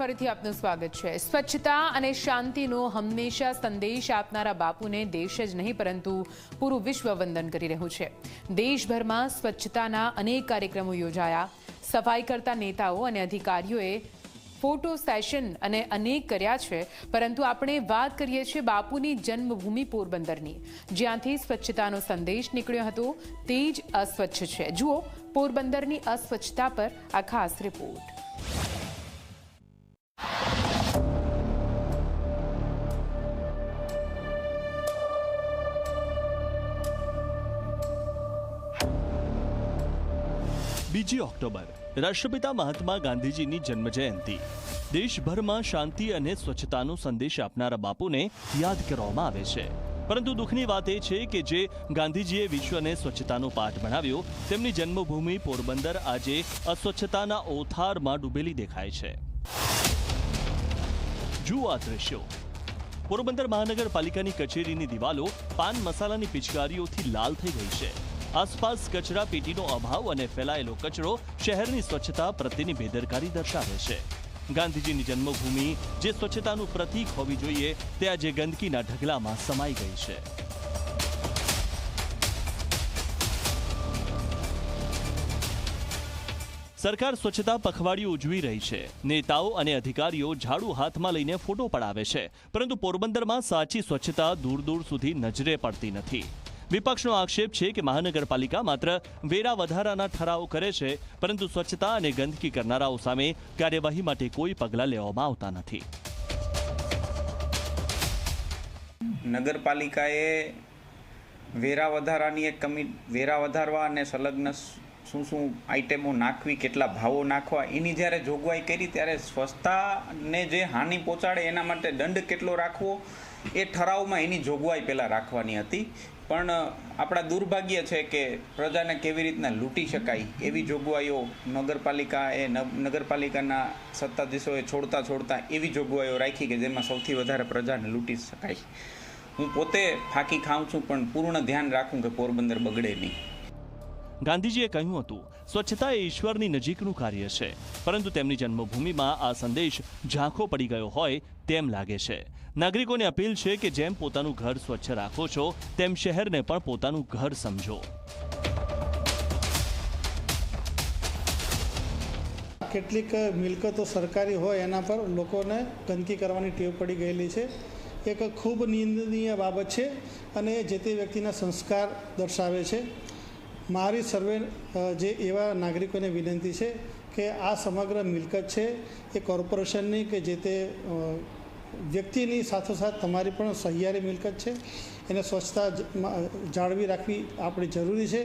ફરીથી આપનું સ્વાગત છે. સ્વચ્છતા અને શાંતિનો હંમેશા સંદેશ આપનારા બાપુને દેશ જ નહીં, પરંતુ પૂરું વિશ્વ વંદન કરી રહ્યું છે. દેશભરમાં સ્વચ્છતાના અનેક કાર્યક્રમો યોજાયા. સફાઈ કરતા નેતાઓ અને અધિકારીઓએ ફોટો સેશન અને અનેક કર્યા છે. પરંતુ આપણે વાત કરીએ છીએ બાપુની જન્મભૂમિ પોરબંદરની. જ્યાંથી સ્વચ્છતાનો સંદેશ નીકળ્યો હતો, તે જ અસ્વચ્છ છે. જુઓ, પોરબંદરની અસ્વચ્છતા પર આ ખાસ રિપોર્ટ. બીજી ઓક્ટોબર, રાષ્ટ્રપિતા મહાત્મા ગાંધીજીની જન્મજયંતિ. દેશભરમાં શાંતિ અને સ્વચ્છતાનો સંદેશ આપનારા બાપુને યાદ કરવામાં આવે છે. પરંતુ દુઃખની વાત એ છે કે જે ગાંધીજીએ વિશ્વને સ્વચ્છતાનો પાઠ ભણાવ્યો, તેમની જન્મભૂમિ પોરબંદર આજે અસ્વચ્છતાના ઓથારમાં ડૂબેલી દેખાય છે. જુઓ આ દ્રશ્યો. પોરબંદર મહાનગરપાલિકાની કચેરીની દિવાલો પાન મસાલાની પિચકારીઓથી લાલ થઈ ગઈ છે. આસપાસ કચરા પેટીનો અભાવ અને ફેલાયેલો કચરો શહેરની સ્વચ્છતા પ્રત્યેની બેદરકારી દર્શાવે છે. ગાંધીજીની જન્મભૂમિ જે સ્વચ્છતાનું પ્રતીક હોવી જોઈએ, તે આજે ગંદકીના ઢગલામાં સમાઈ ગઈ છે. સરકાર સ્વચ્છતા પખવાડિયું ઉજવી રહી છે. નેતાઓ અને અધિકારીઓ ઝાડુ હાથમાં લઈને ફોટો પડાવે છે. પરંતુ પોરબંદરમાં સાચી સ્વચ્છતા દૂર દૂર સુધી નજરે પડતી નથી. વિપક્ષનો આક્ષેપ છે કે મહાનગરપાલિકા માત્ર વેરા વધારાના ઠરાવો કરે છે, પરંતુ સ્વચ્છતા અને ગંદકી કરનારાઓ સામે કાર્યવાહી માટે કોઈ પગલાં લેવામાં આવતા નથી. નગરપાલિકાએ વેરા વધારાની એક કમી વેરા વધારવા અને સંલગ્ન શું શું આઇટમો નાખવી, કેટલા ભાવો નાખવા, એની જ્યારે જોગવાઈ કરી ત્યારે સ્વચ્છતાને જે હાનિ પહોંચાડે એના માટે દંડ કેટલો રાખવો, એ ઠરાવમાં એની જોગવાઈ પહેલાં રાખવાની હતી. પણ આપણા દુર્ભાગ્ય છે કે પ્રજાને કેવી રીતના લૂંટી શકાય એવી જોગવાઈઓ નગરપાલિકા એ નગરપાલિકાના સત્તાધીશોએ છોડતા છોડતા એવી જોગવાઈઓ રાખી કે જેમાં સૌથી વધારે પ્રજાને લૂંટી શકાય. હું પોતે ફાંકી ખાઉં છું, પણ પૂર્ણ ધ્યાન રાખું કે પોરબંદર બગડે નહીં. ગાંધીજીએ કહ્યું હતું, સ્વચ્છતા એ ઈશ્વરની નજીકનું કાર્ય છે. પરંતુ તેમની જન્મભૂમિમાં આ સંદેશ ઝાંખો પડી ગયો હોય તેમ લાગે છે. નાગરિકોને અપીલ છે કે જેમ પોતાનું ઘર સ્વચ્છ રાખો છો, તેમ શહેરને પણ પોતાનું ઘર સમજો. કેટલીક મિલકતો સરકારી હોય એના પર લોકોને ગંદકી કરવાની ટેવ પડી ગયેલી છે. એક ખૂબ નિંદનીય બાબત છે અને જે તે વ્યક્તિના સંસ્કાર દર્શાવે છે. મારી સર્વે જે એવા નાગરિકોને વિનંતી છે કે આ સમગ્ર મિલકત છે એ કોર્પોરેશનની કે જે તે વ્યક્તિની સાથોસાથ તમારી પણ સહિયારી મિલકત છે. એને સ્વચ્છતા જાળવી રાખવી આપણી જરૂરી છે.